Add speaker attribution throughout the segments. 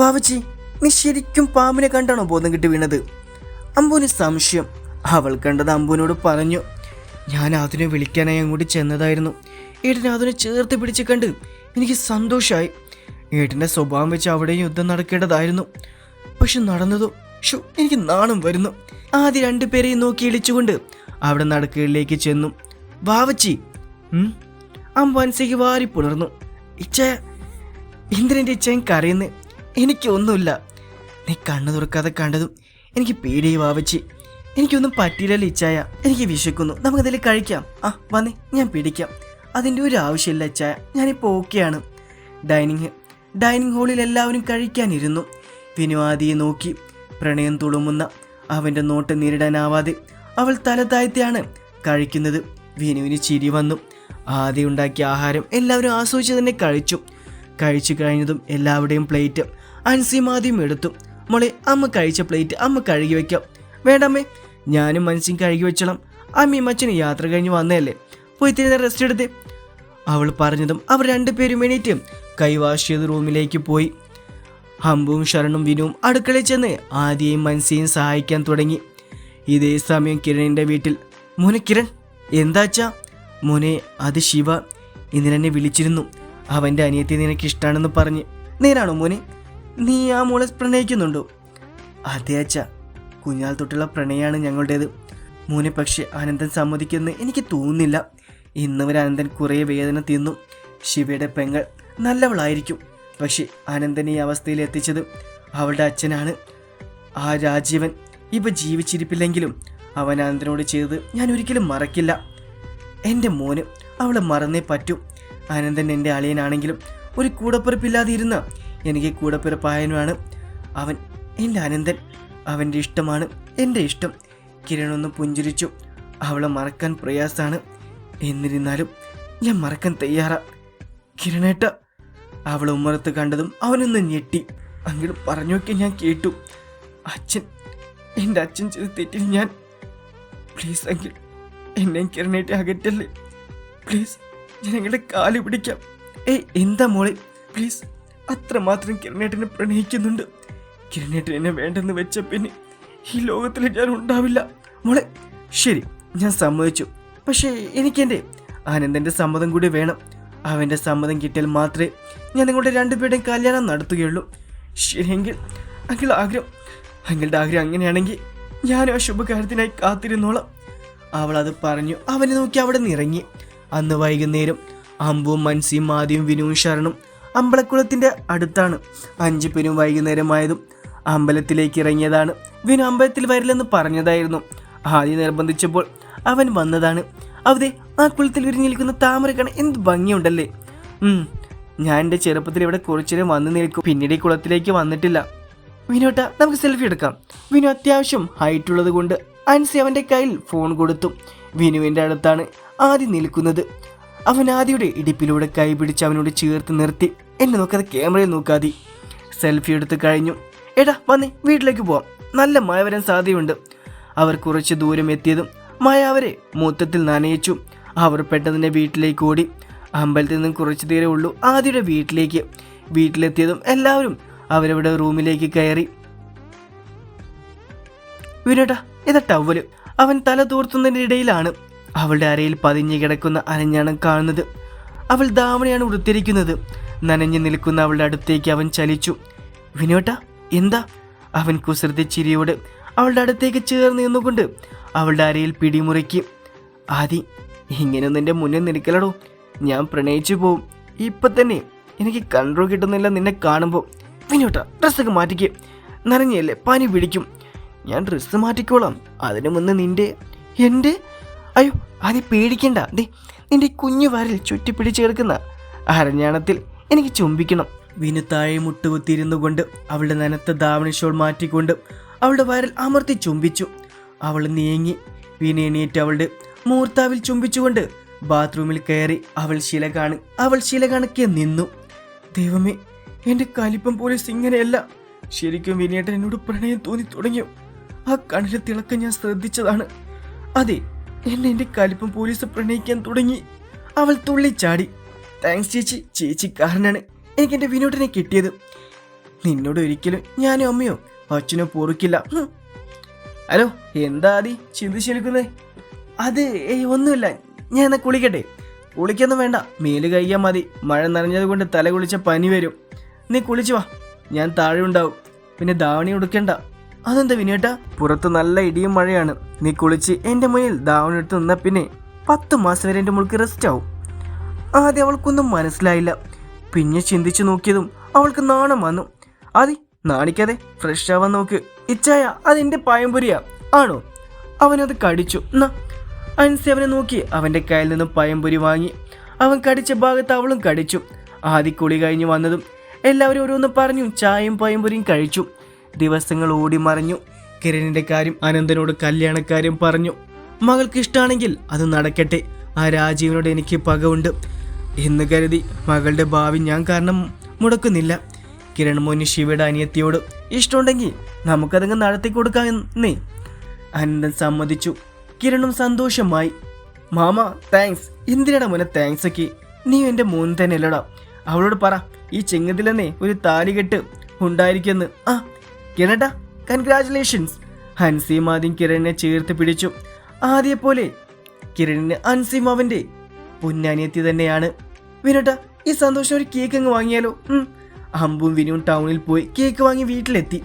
Speaker 1: വാവച്ചി നീ ശരിക്കും പാമ്പിനെ കണ്ടാണോ ബോധം കിട്ടി വീണത്? അമ്പുവിന് സംശയം. അവൾ കണ്ടത് അമ്പുവിനോട് പറഞ്ഞു ഞാൻ അതിനെ വിളിക്കാനായി അങ്ങോട്ട് ചെന്നതായിരുന്നു. ഏട്ടൻ അതിനെ ചേർത്ത് പിടിച്ച് കണ്ട് എനിക്ക് സന്തോഷമായി ഏട്ടന്റെ സ്വഭാവം വെച്ച് അവിടെയും യുദ്ധം നടക്കേണ്ടതായിരുന്നു. പക്ഷെ നടന്നതോ ഷോ എനിക്ക് നാണം വരുന്നു. ആദ്യം രണ്ടുപേരെയും നോക്കി ഇളിച്ചുകൊണ്ട് അവിടെ നടക്കയിലേക്ക് ചെന്നു. വാവച്ചി അമ്പാൻസിക്ക് വാരി പുണർന്നു ഇച്ച ഇന്ദ്രന്റെ ഇച്ചയും കരയുന്നു? എനിക്കൊന്നുമില്ല. നീ കണ്ണു തുറക്കാതെ കണ്ടതും എനിക്ക് പേടിയെ വാവച്ചി. എനിക്കൊന്നും പറ്റിയില്ലല്ലോ ഇച്ചായ. എനിക്ക് വിശക്കുന്നു. നമുക്കതിൽ കഴിക്കാം. ആ വന്നേ ഞാൻ പിടിക്കാം. അതിന്റെ ഒരു ആവശ്യമില്ല ഇച്ചായ. ഞാനിപ്പോൾ ഓക്കെയാണ്. ഡൈനിങ് ഡൈനിങ് ഹാളിൽ എല്ലാവരും കഴിക്കാനിരുന്നു. വിനുവാദിയെ നോക്കി പ്രണയം തുളുമുന്ന അവന്റെ നോട്ട് നേരിടാനാവാതെ അവൾ തല താഴ്ത്തിയാണ് കഴിക്കുന്നത്. വിനുവിന് ചിരി വന്നു. ആദ്യം ഉണ്ടാക്കിയ ആഹാരം എല്ലാവരും ആസ്വദിച്ച് തന്നെ കഴിച്ചു. കഴിച്ചു കഴിഞ്ഞതും എല്ലാവരുടെയും പ്ലേറ്റ് അൻസിയും ആദ്യം എടുത്തു. മോളെ അമ്മ കഴിച്ച പ്ലേറ്റ് അമ്മ കഴുകി വെക്കാം. വേണ്ടമ്മേ ഞാനും മനസ്സും കഴുകി വെച്ചോളാം. അമ്മയും അച്ഛനും യാത്ര കഴിഞ്ഞ് വന്നതല്ലേ? പോയി തിരുന്ന റെസ്റ്റ് എടുത്ത്. അവൾ പറഞ്ഞതും അവർ രണ്ടുപേരും എണീറ്റ് കൈവാഷ് ചെയ്ത് റൂമിലേക്ക് പോയി. ഹംബുവും ശരണും വിനുവും അടുക്കളയിൽ ചെന്ന് ആദ്യയും മനസ്സിയും സഹായിക്കാൻ തുടങ്ങി. ഇതേ സമയം കിരണിന്റെ വീട്ടിൽ മോനെ കിരൺ എന്താച്ചാ മോനെ അത് ശിവ. ഇന്നലെന്നെ വിളിച്ചിരുന്നു. അവന്റെ അനിയത്തി നിനക്ക് ഇഷ്ടമാണെന്ന് പറഞ്ഞ്. നേരാണോ മോനെ? നീ ആ മോളെ പ്രണയിക്കുന്നുണ്ടോ? അതെ അച്ഛ. കുഞ്ഞാൽ തൊട്ടുള്ള പ്രണയമാണ് ഞങ്ങളുടേത്. മോനെ പക്ഷേ അനന്തൻ സമ്മതിക്കുമെന്ന് എനിക്ക് തോന്നുന്നില്ല. ഇന്നവരെ അനന്തൻ കുറേ വേദന തിന്നു. ശിവയുടെ പെങ്ങൾ നല്ലവളായിരിക്കും. പക്ഷെ അനന്തൻ ഈ അവസ്ഥയിൽ എത്തിച്ചത് അവളുടെ അച്ഛനാണ്. ആ രാജീവൻ ഇപ്പം ജീവിച്ചിരിപ്പില്ലെങ്കിലും അവൻ അനന്തനോട് ചെയ്തത് ഞാൻ ഒരിക്കലും മറക്കില്ല. എന്റെ മോന് അവളെ മറന്നേ പറ്റൂ. അനന്തൻ എന്റെ അളിയനാണെങ്കിലും ഒരു കൂടപ്പിറപ്പില്ലാതെ ഇരുന്ന എനിക്ക് കൂടപ്പിറപ്പായനുമാണ് അവൻ എന്റെ അനന്തൻ. അവന്റെ ഇഷ്ടമാണ് എന്റെ ഇഷ്ടം. കിരണൊന്ന് പുഞ്ചിരിച്ചു. അവളെ മറക്കാൻ പ്രയാസാണ്. എന്നിരുന്നാലും ഞാൻ മറക്കാൻ തയ്യാറാ. കിരണേട്ട അവളെ ഉമ്മറത്ത് കണ്ടതും അവനൊന്ന് ഞെട്ടി. അങ്ങനെ പറഞ്ഞൊക്കെ ഞാൻ കേട്ടു. അച്ഛൻ എന്റെ അച്ഛൻ ചെയ്ത് തെറ്റിൽ ഞാൻ. പ്ലീസ് അങ്കിൾ എന്നെ കിരണേട്ടെ അകറ്റല്ലേ? പ്ലീസ് ഞാൻ ഞങ്ങളുടെ കാൽ പിടിക്കാം. ഏയ് എന്താ മോളെ? പ്ലീസ്. അത്രമാത്രം കിരണേട്ടനെ പ്രണയിക്കുന്നുണ്ട്. കിരണേട്ടൻ എന്നെ വേണ്ടെന്ന് വെച്ച പിന്നെ ഈ ലോകത്തിൽ ഞാൻ ഉണ്ടാവില്ല. മോളെ ശരി ഞാൻ സമ്മതിച്ചു. പക്ഷേ എനിക്കെന്റെ ആനന്ദന്റെ സമ്മതം കൂടി വേണം. അവന്റെ സമ്മതം കിട്ടിയാൽ മാത്രമേ ഞാൻ നിങ്ങളുടെ രണ്ടുപേരുടെയും കല്യാണം നടത്തുകയുള്ളൂ. ശരിയെങ്കിൽ അങ്കിൾ ആഗ്രഹം അങ്കിളുടെ ആഗ്രഹം അങ്ങനെയാണെങ്കിൽ ഞാനും ആ ശുഭകാര്യത്തിനായി കാത്തിരുന്നോളാം. അവൾ അത് പറഞ്ഞു അവനെ നോക്കി അവിടെ നിന്ന് ഇറങ്ങി അന്ന് വൈകുന്നേരം അമ്പും മൻസിയും ആദ്യം വിനുവും ശരണും അമ്പലക്കുളത്തിന്റെ അടുത്താണ്. അഞ്ചു പേരും വൈകുന്നേരമായതും അമ്പലത്തിലേക്ക് ഇറങ്ങിയതാണ്. വിനു അമ്പലത്തിൽ വരില്ലെന്ന് പറഞ്ഞതായിരുന്നു. ആദ്യം നിർബന്ധിച്ചപ്പോൾ അവൻ വന്നതാണ്. അവിടെ ആ കുളത്തിൽ വിരിഞ്ഞു നിൽക്കുന്ന എന്ത് ഭംഗിയുണ്ടല്ലേ? ഞാൻ എന്റെ ചെറുപ്പത്തിൽ ഇവിടെ കുറച്ചേരം വന്നു നിൽക്കും. പിന്നീട് ഈ കുളത്തിലേക്ക് വന്നിട്ടില്ല. വിനോട്ട നമുക്ക് സെൽഫി എടുക്കാം. വിനു അത്യാവശ്യം ഹൈറ്റ് ഉള്ളത് കൊണ്ട് അൻസി അവന്റെ കയ്യിൽ ഫോൺ കൊടുത്തു. വിനുവിന്റെ അടുത്താണ് ആദ്യം നിൽക്കുന്നത്. അവൻ ആദ്യയുടെ ഇടിപ്പിലൂടെ കൈ പിടിച്ച് അവനോട് ചേർത്ത് നിർത്തി. എന്നെ നോക്കാതെ ക്യാമറയിൽ നോക്കാതെ. സെൽഫി എടുത്ത് കഴിഞ്ഞു. എടാ വന്നേ വീട്ടിലേക്ക് പോവാം. നല്ല മഴ വരാൻ സാധ്യതയുണ്ട്. അവർ കുറച്ച് ദൂരം എത്തിയതും മഴ അവരെ മൊത്തത്തിൽ നനയിച്ചു. അവർ പെട്ടെന്ന് വീട്ടിലേക്ക് ഓടി. അമ്പലത്തിൽ നിന്നും കുറച്ച് ദൂരേ ഉള്ളൂ ആദ്യയുടെ വീട്ടിലേക്ക്. വീട്ടിലെത്തിയതും എല്ലാവരും അവരവിടെ റൂമിലേക്ക് കയറി. വിനോട്ടാ ഇതാ ടവൽ അവൻ തല തൂർത്തുന്നതിന്റെ ഇടയിലാണ് അവളുടെ അരയിൽ പതിഞ്ഞു കിടക്കുന്ന അരഞ്ഞാണം കാണുന്നത്. അവൾ ധാവണയാണ് ഉടുത്തിരിക്കുന്നത്. നനഞ്ഞു നിൽക്കുന്ന അവളുടെ അടുത്തേക്ക് അവൻ ചലിച്ചു. വിനോട്ട എന്താ? അവൻ കുസൃതി ചിരിയോട് അവളുടെ അടുത്തേക്ക് ചേർന്ന് നിന്നുകൊണ്ട് അവളുടെ അരയിൽ പിടിമുറുക്കി. ആദി ഇങ്ങനൊന്നും എന്റെ മുന്നിൽ നിൽക്കലടോ. ഞാൻ പ്രണയിച്ചു പോവും. ഇപ്പൊ തന്നെ എനിക്ക് കൺട്രോൾ കിട്ടുന്നില്ല നിന്നെ കാണുമ്പോൾ. വിനോട്ട ഡ്രസ്സൊക്കെ മാറ്റിക്ക്. നനഞ്ഞല്ലേ പനി പിടിക്കും. ഞാൻ ഡ്രസ്സ് മാറ്റിക്കോളാം. അതിനു മുന്നേ നിന്റെ എന്റെ അയ്യോ ആദ്യം പേടിക്കണ്ട. ദേ നിന്റെ കുഞ്ഞു വരൽ ചുറ്റിപ്പിടിച്ച് കിടക്കുന്ന അരഞ്ഞാണത്തിൽ എനിക്ക് ചുംബിക്കണം. വിനു താഴെ മുട്ടുകുത്തിയിരുന്നു കൊണ്ട് അവളുടെ നനത്ത ധാവണി ഷോൾ മാറ്റിക്കൊണ്ട് അവളുടെ വരൽ അമർത്തി ചുംബിച്ചു. അവൾ നീങ്ങി വിനു എണീറ്റ് അവളുടെ മൂർത്താവിൽ ചുംബിച്ചുകൊണ്ട് ബാത്റൂമിൽ കയറി അവൾ ശില കാണി അവൾ ശില കണക്കിയ നിന്നു. ദൈവമേ എന്റെ കലിപ്പം പോലീസ് ഇങ്ങനെയല്ല. ശരിക്കും വിനേട്ടൻ എന്നോട് പ്രണയം തോന്നി തുടങ്ങിയോ? ആ കണ്ണിലെ തിളക്കം ഞാൻ ശ്രദ്ധിച്ചതാണ്. അതെ എന്നെ എന്റെ കലിപ്പം പോലീസ് പ്രണയിക്കാൻ തുടങ്ങി. അവൾ തുള്ളിച്ചാടി. താങ്ക്സ് ചേച്ചി ചേച്ചി കാരനാണ്. എനിക്ക് എന്റെ വിനോദിനെ കിട്ടിയത്. നിന്നോട് ഒരിക്കലും ഞാനും അമ്മയോ അച്ഛനോ പൊറുക്കില്ല. ഹലോ എന്താ ആദി ചിന്തിച്ചിരിക്കുന്നേ അത് ഏയ് ഒന്നുമില്ല. ഞാൻ എന്നാ കുളിക്കട്ടെ? കുളിക്കൊന്നും വേണ്ട. മേൽ കഴിയാൻ മതി. മഴ നനഞ്ഞത് കൊണ്ട് തല കുളിച്ച പനി വരും. നീ കുളിച്ചു വാ. ഞാൻ താഴെ ഉണ്ടാവും. പിന്നെ ദാവണി ഉടുക്കണ്ട. അതെന്താ വിനേട്ടാ? പുറത്ത് നല്ല ഇടിയും മഴയാണ്. നീ കുളിച്ച് എന്റെ മുന്നിൽ ദാവണെടുത്ത് നിന്ന പിന്നെ പത്ത് മാസം വരെ എന്റെ മുൾക്ക് റെസ്റ്റ് ആവും. ആദ്യം അവൾക്കൊന്നും മനസ്സിലായില്ല. പിന്നെ ചിന്തിച്ചു നോക്കിയതും അവൾക്ക് നാണം വന്നു. അതെ നാണിക്കാതെ ഫ്രഷ് ആവാൻ നോക്ക്. ഇച്ചായ അതെന്റെ പഴംപൊരിയാ. ആണോ? അവനത് കടിച്ചു. അൻസി അവനെ നോക്കി അവന്റെ കയ്യിൽ നിന്ന് പയമ്പുരി വാങ്ങി. അവൻ കടിച്ച ഭാഗത്ത് അവളും കടിച്ചു. ആദ്യ കുളി കഴിഞ്ഞ് വന്നതും എല്ലാവരും ഓരോന്ന് പറഞ്ഞു ചായയും പഴംപൊരിയും കഴിച്ചു. ദിവസങ്ങൾ ഓടി മറഞ്ഞു. കിരണിന്റെ കാര്യം അനന്തനോട് കല്യാണക്കാര്യം പറഞ്ഞു. മകൾക്ക് ഇഷ്ടമാണെങ്കിൽ അത് നടക്കട്ടെ. ആ രാജീവിനോട് എനിക്ക് പകവുണ്ട്. എന്ന് കരുതി മകളുടെ ഭാവി ഞാൻ കാരണം മുടക്കുന്നില്ല. കിരൺ മോനി ശിവയുടെ അനിയത്തിയോട് ഇഷ്ടമുണ്ടെങ്കിൽ നമുക്കതങ്ങ് നടത്തി കൊടുക്കാമെന്നേ. അനന്തൻ സമ്മതിച്ചു. കിരണും സന്തോഷമായി. മാമ താങ്ക്സ് എന്തിനാടാ മോനെ താങ്ക്സ് ഒക്കെ. നീ എന്റെ മോൻ തന്നെ അല്ലടാ അവളോട് പറ ഈ ചെങ്ങതിലെന്നേ ഒരു താലികെട്ട് ഉണ്ടായിരിക്കുമെന്ന്. ആ കിരണട്ടാ കൺഗ്രാറ്റുലേഷൻസ് ഹൻസിയും ആദ്യം കിരണിനെ ചേർത്ത് പിടിച്ചു. ആദ്യ പോലെ കിരണിന് ഹൻസിയും അവന്റെ പൊന്നാനിയത്തി തന്നെയാണ്. വിനോട്ട ഈ സന്തോഷം ഒരു കേക്ക് അങ്ങ് വാങ്ങിയാലോ? അമ്പും വിനുവും ടൗണിൽ പോയി കേക്ക് വാങ്ങി വീട്ടിലെത്തി.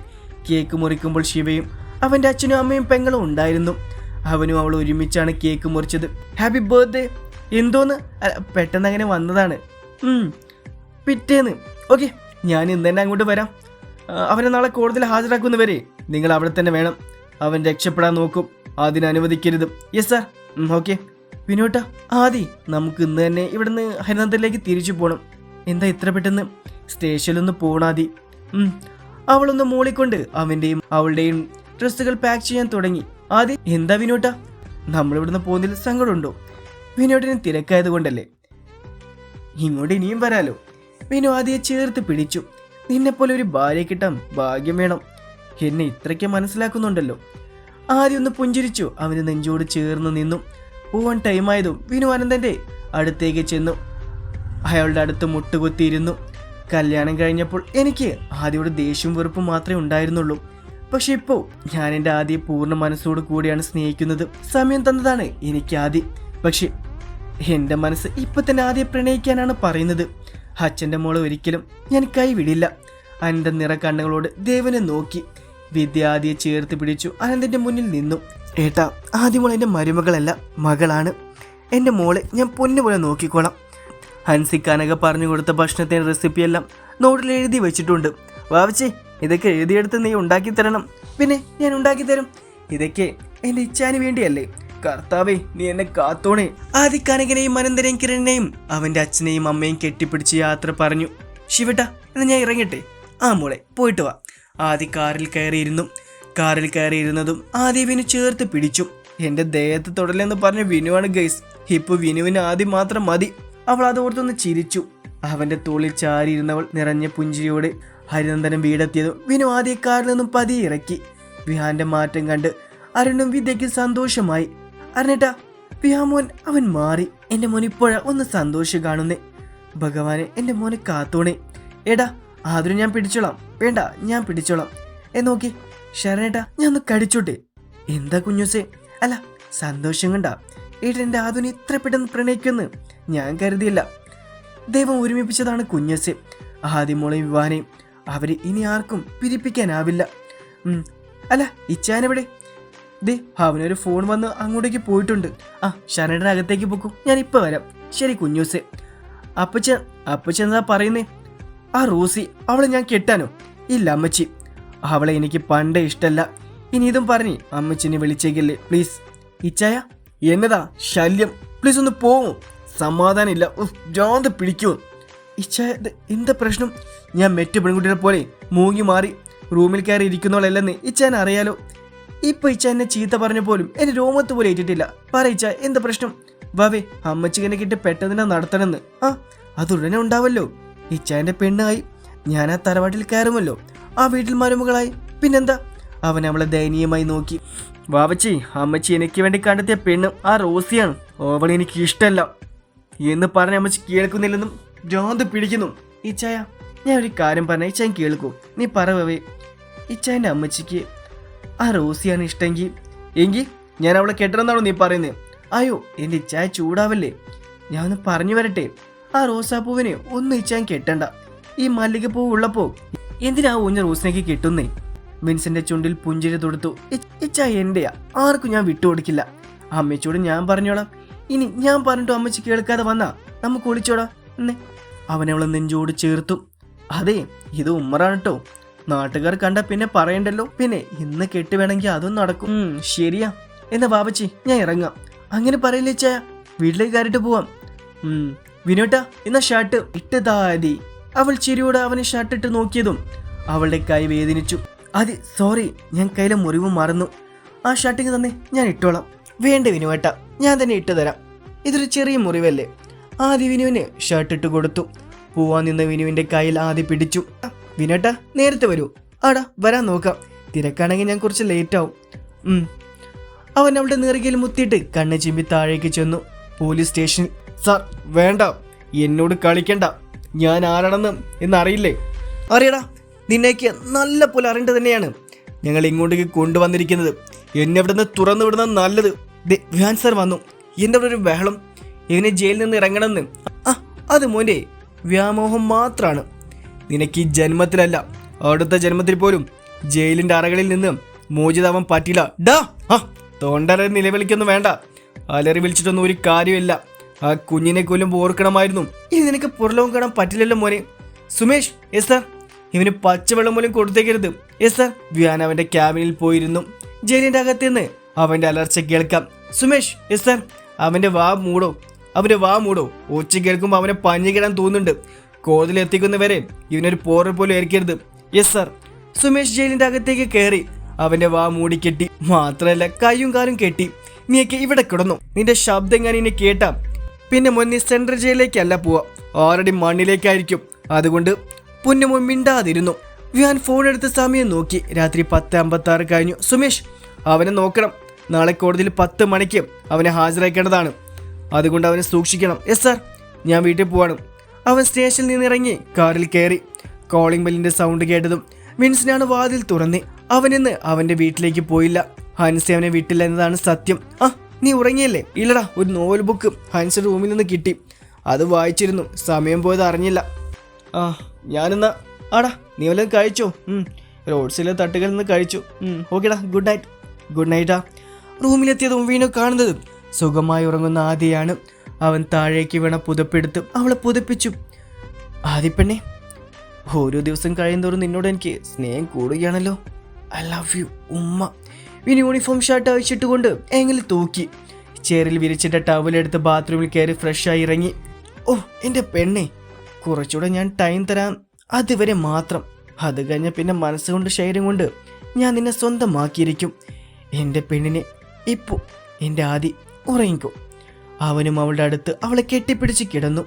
Speaker 1: കേക്ക് മുറിക്കുമ്പോൾ ശിവയും അവന്റെ അച്ഛനും അമ്മയും പെങ്ങളും ഉണ്ടായിരുന്നു. അവനും അവൾ ഒരുമിച്ചാണ് കേക്ക് മുറിച്ചത്. ഹാപ്പി ബർത്ത്ഡേ എന്തോന്ന്? പെട്ടെന്ന് അങ്ങനെ വന്നതാണ്. പിറ്റേന്ന്. ഓക്കെ ഞാൻ ഇന്ന് തന്നെ അങ്ങോട്ട് വരാം. അവനെ നാളെ കോടതിയിൽ ഹാജരാക്കുന്നവരെ നിങ്ങൾ അവിടെ തന്നെ വേണം. അവൻ രക്ഷപ്പെടാൻ നോക്കും. അതിന് അനുവദിക്കരുത്. യെസ് സാർ ഓക്കെ വിനോട്ട ആദി നമുക്ക് ഇന്ന് തന്നെ ഇവിടുന്ന് ഹരിനന്ദനിലേക്ക് തിരിച്ചു പോകണം എന്താ ഇത്ര പെട്ടെന്ന്? സ്റ്റേഷനിലൊന്ന് പോണാതി. അവളൊന്ന് മൂളിക്കൊണ്ട് അവന്റെയും അവളുടെയും ഡ്രസ്സുകൾ പാക്ക് ചെയ്യാൻ തുടങ്ങി. ആദി എന്താ വിനോട്ട? നമ്മളിവിടുന്ന് പോകുന്നതിൽ സങ്കടമുണ്ടോ? വിനോട്ടിന് തിരക്കായത് കൊണ്ടല്ലേ? ഇങ്ങോട്ട് ഇനിയും വരാലോ? വിനു ആദിയെ ചേർത്ത് പിടിച്ചു. നിന്നെപ്പോലെ ഒരു ഭാര്യ കിട്ടാൻ ഭാഗ്യം വേണം. എന്നെ ഇത്രയ്ക്ക് മനസ്സിലാക്കുന്നുണ്ടല്ലോ. ആദ്യം ഒന്ന് പുഞ്ചിരിച്ചു. അവന് നെഞ്ചോട് ചേർന്ന് നിന്നു. പോവാൻ ടൈമായതും വിനു അനന്തന്റെ അടുത്തേക്ക് ചെന്നു. അയാളുടെ അടുത്ത് മുട്ടുകുത്തിയിരുന്നു. കല്യാണം കഴിഞ്ഞപ്പോൾ എനിക്ക് ആദ്യയോട് ദേഷ്യവും വെറുപ്പും മാത്രമേ ഉണ്ടായിരുന്നുള്ളൂ. പക്ഷെ ഇപ്പോൾ ഞാൻ എന്റെ ആദ്യ പൂർണ മനസ്സോട് കൂടിയാണ് സ്നേഹിക്കുന്നത്. സമയം തന്നതാണ് എനിക്ക് ആദ്യം. പക്ഷെ എന്റെ മനസ്സ് ഇപ്പം തന്നെ ആദ്യം പ്രണയിക്കാനാണ് പറയുന്നത്. അച്ഛന്റെ മോളെ ഒരിക്കലും ഞാൻ കൈവിടില്ല അനന്ത നിറ കണ്ണുകളോട് ദേവനെ നോക്കി. വിദ്യ ആദ്യെ ചേർത്ത് പിടിച്ചു അനന്തന്റെ മുന്നിൽ നിന്നു. ഏട്ടാ ആദ്യ മോൾ എന്റെ മരുമകളല്ല മകളാണ്. എന്റെ മോളെ ഞാൻ പൊന്നു പോലെ നോക്കിക്കോളാം. ഹൻസി കനക പറഞ്ഞു കൊടുത്ത ഭക്ഷണത്തിന്റെ റെസിപ്പിയെല്ലാം നോട്ടിൽ എഴുതി വെച്ചിട്ടുണ്ട്. വാവച്ചേ ഇതൊക്കെ എഴുതിയെടുത്ത് നീ ഉണ്ടാക്കി തരണം പിന്നെ ഞാൻ ഉണ്ടാക്കി തരും ഇതൊക്കെ എന്റെ ഇച്ഛാന് വേണ്ടിയല്ലേ? കർത്താവേ നീ എന്നെ കാത്തോണേ. ആദി കനകനെയും അനന്തനെയും കിരണിനെയും അവന്റെ അച്ഛനെയും അമ്മയും കെട്ടിപ്പിടിച്ച് യാത്ര പറഞ്ഞു. ശിവട്ട എന്നാ ഞാൻ ഇറങ്ങട്ടെ. ആ മോളെ പോയിട്ട് വാ. ആദി കാറിൽ കയറിയിരുന്നു. കാറിൽ കയറിയിരുന്നതും ആദ്യ വിനു ചേർത്ത് പിടിച്ചു. എന്റെ ദേഹത്ത് തുടലെന്ന് പറഞ്ഞ വിനുവാണ് ഗൈസ്. ഇപ്പൊ വിനുവിന് ആദ്യം മാത്രം മതി. അവൾ അതോർത്തൊന്ന് ചിരിച്ചു. അവന്റെ തോളിൽ ചാരിയിരുന്നവൾ നിറഞ്ഞ പുഞ്ചിരിയോട് ഹരിനന്ദനം വീടെത്തിയതും വിനു ആദ്യ കാറിൽ നിന്നും പതിയെ ഇറക്കി വിഹാന്റെ മാറ്റം കണ്ട് അരുണും വിദ്യയ്ക്ക് സന്തോഷമായി. അരുണേട്ടാ പിയാമോൻ അവൻ മാറി. എന്റെ മോൻ ഇപ്പോഴ ഒന്ന് സന്തോഷം കാണുന്നേ. ഭഗവാനെ എന്റെ മോനെ കാത്തോണേ. എടാ ആദ്യം ഞാൻ പിടിച്ചോളാം. വേണ്ട ഞാൻ പിടിച്ചോളാം. ഏ നോക്കി. ശരണേട്ടാ ഞാൻ ഒന്ന് കടിച്ചോട്ടെ. എന്താ കുഞ്ഞുസേ? അല്ല സന്തോഷം കണ്ടാ. ഏട്ടൻ എന്റെ ആധുനി ഇത്ര പെട്ടെന്ന് പ്രണയിക്കുമെന്ന് ഞാൻ കരുതിയില്ല. ദൈവം ഒരുമിപ്പിച്ചതാണ് കുഞ്ഞസെ. ആദ്യമോളെയും വിവാനെയും അവരെ ഇനി ആർക്കും പിരിപ്പിക്കാനാവില്ല. അല്ല ഇച്ചാനെവിടെ ദേ അവനൊരു ഫോൺ വന്ന് അങ്ങോട്ടേക്ക് പോയിട്ടുണ്ട്. ആ ശരണയുടെ അകത്തേക്ക് പൊക്കും. ഞാൻ ഇപ്പൊ വരാം. ശരി കുഞ്ഞൂസെ. അപ്പച്ച അപ്പച്ച എന്താ പറയുന്നേ? ആ റോസി അവളെ ഞാൻ കെട്ടാനോ? ഇല്ല അമ്മച്ചി. അവളെ എനിക്ക് പണ്ടേ ഇഷ്ടമല്ല ഇനി ഇതും പറഞ്ഞ് അമ്മച്ചിനെ വിളിച്ചേക്കില്ലേ പ്ലീസ് ഇച്ചായ എന്നതാ ശല്യം? പ്ലീസ് ഒന്ന് പോവും സമാധാനമില്ല. ഇല്ല ഭ്രാന്ത് പിടിക്കൂ. ഇച്ചായ എന്താ പ്രശ്നം? ഞാൻ മെറ്റ് പെൺകുട്ടിയെ പോലെ മൂങ്ങി മാറി റൂമിൽ കയറി ഇരിക്കുന്നവളല്ലെന്ന്. ഇച്ചാൻ അറിയാലോ ഇപ്പൊ ഇച്ച എന്നെ ചീത്ത പറഞ്ഞ പോലും എന്റെ രോമത്ത് പോലും ഏറ്റിട്ടില്ല. പറയിച്ച എന്താ പ്രശ്നം? വാവേ അമ്മച്ചിക്കനെ കിട്ടി പെട്ടെന്ന് നടത്തണമെന്ന്. ആ അതുടനെ ഉണ്ടാവല്ലോ. ഇച്ചാന്റെ പെണ്ണായി. ഞാൻ ആ തറവാട്ടിൽ കയറുമല്ലോ. ആ വീട്ടിൽ മരുമകളായി. പിന്നെന്താ? അവൻ അവളെ ദയനീയമായി നോക്കി. വാവച്ചി അമ്മച്ചി എനിക്ക് വേണ്ടി കണ്ടെത്തിയ പെണ്ണ് ആ റോസിയാണ്. അവൾ എനിക്ക് ഇഷ്ടമല്ല. എന്ന് പറഞ്ഞ അമ്മച്ചി കേൾക്കുന്നില്ലെന്നും ഭ്രാന്ത് പിടിക്കുന്നു. ഇച്ചായ ഞാൻ ഒരു കാര്യം പറഞ്ഞ ഇച്ചായൻ കേൾക്കൂ. നീ പറവേ ഇച്ചായന്റെ അമ്മച്ചിക്ക് ആ റോസിയാണ് ഇഷ്ടമെങ്കിൽ എങ്കിൽ ഞാൻ അവളെ കെട്ടണമെന്നാണോ നീ പറയുന്നത് അയ്യോ എന്റെ ഇച്ചായ ചൂടാവല്ലേ? ഞാൻ ഒന്ന് പറഞ്ഞു വരട്ടെ. ആ റോസാപ്പൂവിനെ ഒന്നും ഇച്ചാൻ കെട്ടണ്ട. ഈ മല്ലികപ്പൂവ് ഉള്ളപ്പോ എന്തിനാ ഊഞ്ഞ റോസിനേക്ക് കെട്ടുന്നേ? മിൻസിന്റെ ചുണ്ടിൽ പുഞ്ചിരി തൊടുത്തു. ഇച്ച എന്റെയാ. ആർക്കും ഞാൻ വിട്ടുകൊടുക്കില്ല അമ്മച്ചോട് ഞാൻ പറഞ്ഞോളാം. ഇനി ഞാൻ പറഞ്ഞിട്ടും അമ്മച്ചി കേൾക്കാതെ വന്നാ നമുക്ക് ഒളിച്ചോടാ. എന്നേ അവനെ അവളെ നെഞ്ചോട് ചേർത്തു. അതെ ഇത് ഉമ്മറാണ് കേട്ടോ നാട്ടുകാർ കണ്ട പിന്നെ പറയണ്ടല്ലോ. പിന്നെ ഇന്ന് കെട്ടുവേണമെങ്കിൽ അതും നടക്കും. ശരിയാ. എന്നാ ബാബച്ചി ഞാൻ ഇറങ്ങാം. അങ്ങനെ പറയില്ലേ ചായ? വീട്ടിലേക്ക് കയറിട്ട് പോവാം. വിനോട്ട എന്നാ ഷർട്ട് ഇട്ടതാതി അവൾ ചിരിയോടെ അവനെ ഷർട്ട് ഇട്ട് നോക്കിയതും അവളുടെ കൈ വേദനിച്ചു. അത് സോറി ഞാൻ കയ്യിലെ മുറിവ് മറന്നു. ആ ഷർട്ടിങ് തന്നെ ഞാൻ ഇട്ടോളാം. വേണ്ട വിനുവേട്ട ഞാൻ തന്നെ ഇട്ടു തരാം. ഇതൊരു ചെറിയ മുറിവല്ലേ? ആദ്യ വിനുവിന് ഷർട്ട് ഇട്ട് കൊടുത്തു. പോവാൻ നിന്ന വിനുവിന്റെ കയ്യിൽ ആദ്യ പിടിച്ചു. "ആ, വിനോട്ടാ നേരത്തെ വരൂ. ആടാ വരാൻ നോക്കാം. തിരക്കാണെങ്കിൽ ഞാൻ കുറച്ച് ലേറ്റ് ആവും. അവൻ അവളുടെ നെറുകയിൽ മുത്തിയിട്ട് കണ്ണ് ചിമ്പി താഴേക്ക് ചെന്നു. പോലീസ് സ്റ്റേഷൻ സാർ വേണ്ട. എന്നോട് കളിക്കണ്ട. ഞാൻ ആരാണെന്ന് എന്നറിയില്ലേ? അറിയടാ നിന്നേക്ക് നല്ല പോലെ അറിയേണ്ടത് തന്നെയാണ്. ഞങ്ങൾ ഇങ്ങോട്ടേക്ക് കൊണ്ടുവന്നിരിക്കുന്നത്. എന്നെ ഇവിടെ നിന്ന് തുറന്നു വിടുന്നത് നല്ലത് വിഹാൻ സാർ വന്നു. എന്റെ അവിടെ ഒരു ബഹളം. ഇവനെ ജയിലിൽ നിന്ന് ഇറങ്ങണമെന്ന്. ആ അത് മോന്റെ വ്യാമോഹം മാത്രമാണ് നിനക്ക് ഈ ജന്മത്തിലല്ല. അടുത്ത ജന്മത്തിൽ പോലും ജയിലിന്റെ അറകളിൽ നിന്ന് മോചിതാവാൻ പറ്റില്ല. ഡാ ആ തൊണ്ടര നിലവിളിക്കൊന്നും വേണ്ട. അലറി വിളിച്ചിട്ടൊന്നും ഒരു കാര്യമില്ല. ആ കുഞ്ഞിനെ കൊല്ലും ഓർക്കണമായിരുന്നു. ഇത് നിനക്ക് പുറലോകം കാണാൻ പറ്റില്ലല്ലോ മോനെ. Sumesh yes sir. ഇവന് പച്ചവെള്ളം പോലും കൊടുത്തേക്കരുത്. S sir. വ്യാൻ അവന്റെ ക്യാബിനിൽ പോയിരുന്നു. ജയിലിന്റെ അകത്തുനിന്ന് അവന്റെ അലർച്ച കേൾക്കാം. Sumesh yes sir. അവന്റെ വാ മൂടോ. അവന്റെ വാ മൂടോ. ഒച്ച കേൾക്കുമ്പോൾ അവനെ പഞ്ഞു കിടാൻ തോന്നുന്നുണ്ട്. കോതിൽ എത്തിക്കുന്നവരെ ഇവനൊരു പോറൽ പോലും ഏൽക്കരുത് യെസ് സാർ സുമേഷ് ജയിലിന്റെ അകത്തേക്ക് കയറി അവന്റെ വാ മൂടിക്കെട്ടി മാത്രമല്ല കയ്യും കാലും കെട്ടി. നീയൊക്കെ ഇവിടെ കിടന്നു. നിന്റെ ശബ്ദം ഞാൻ ഇനി കേട്ടാം. പിന്നെ മുന്നി സെൻട്രൽ ജയിലിലേക്കല്ല പോവാ. ഓൾറെഡി മണ്ണിലേക്കായിരിക്കും. അതുകൊണ്ട് പൊന്നുമോ മിണ്ടാതിരുന്നു. ഞാൻ ഫോൺ എടുത്ത സമയം നോക്കി. രാത്രി പത്ത് അമ്പത്തി ആറ് കഴിഞ്ഞു. സുമേഷ് അവനെ നോക്കണം. നാളെ കോടതിയിൽ പത്ത് മണിക്ക് അവനെ ഹാജരാക്കേണ്ടതാണ്. അതുകൊണ്ട് അവനെ സൂക്ഷിക്കണം. യെസ് സാർ ഞാൻ വീട്ടിൽ പോവാണ്. അവൻ സ്റ്റേഷനിൽ നിന്നിറങ്ങി കാറിൽ കയറി. കോളിംഗ് ബെല്ലിന്റെ സൗണ്ട് കേട്ടതും വിൻസിനാണ് വാതിൽ തുറന്ന്. അവനിന്ന് അവന്റെ വീട്ടിലേക്ക് പോയില്ല. ഹൻസി അവനെ വിട്ടില്ല എന്നതാണ് സത്യം. ആ നീ ഉറങ്ങിയല്ലേ? ഇല്ലടാ ഒരു നോവൽ ബുക്ക് ഹൻസ് റൂമിൽ നിന്ന് കിട്ടി. അത് വായിച്ചിരുന്നു. സമയം പോയത് അറിഞ്ഞില്ല. ആ ഞാനെന്നാ? ആടാ നീ വല്ലതും കഴിച്ചോ? റോഡ് സൈഡിലെ തട്ടുകളിൽ നിന്ന് കഴിച്ചു. ഓക്കേടാ ഗുഡ് നൈറ്റ് ഗുഡ് നൈറ്റാ റൂമിലെത്തിയതും വീണു കാണുന്നതും സുഖമായി ഉറങ്ങുന്ന ആദിയാണ്. അവൻ താഴേക്ക് വീണ പുതപ്പെടുത്ത് അവളെ പുതപ്പിച്ചു. ആദിപ്പെണ്ണെ ഓരോ ദിവസം കഴിയുന്തോറും നിന്നോട് എനിക്ക് സ്നേഹം കൂടുകയാണല്ലോ. ഐ ലവ് യു ഉമ്മ. ഇനി യൂണിഫോം ഷർട്ട് അഴിച്ചിട്ടുകൊണ്ട് എങ്ങനെ തൂക്കി. ചേറിൽ വിരിച്ചിട്ട ടവലെടുത്ത് ബാത്റൂമിൽ കയറി ഫ്രഷായി ഇറങ്ങി. ഓ എന്റെ പെണ്ണെ കുറച്ചുകൂടെ ഞാൻ ടൈം തരാം. അതുവരെ മാത്രം. അത് കഴിഞ്ഞ പിന്നെ മനസ്സുകൊണ്ട് ശരീരം കൊണ്ട് ഞാൻ നിന്നെ സ്വന്തമാക്കിയിരിക്കും. എന്റെ പെണ്ണിനെ ഇപ്പോൾ എന്റെ ആദി ഉറങ്ങിക്കോ. അവനും അവളുടെ അടുത്ത് അവളെ കെട്ടിപ്പിടിച്ച് കിടന്നു.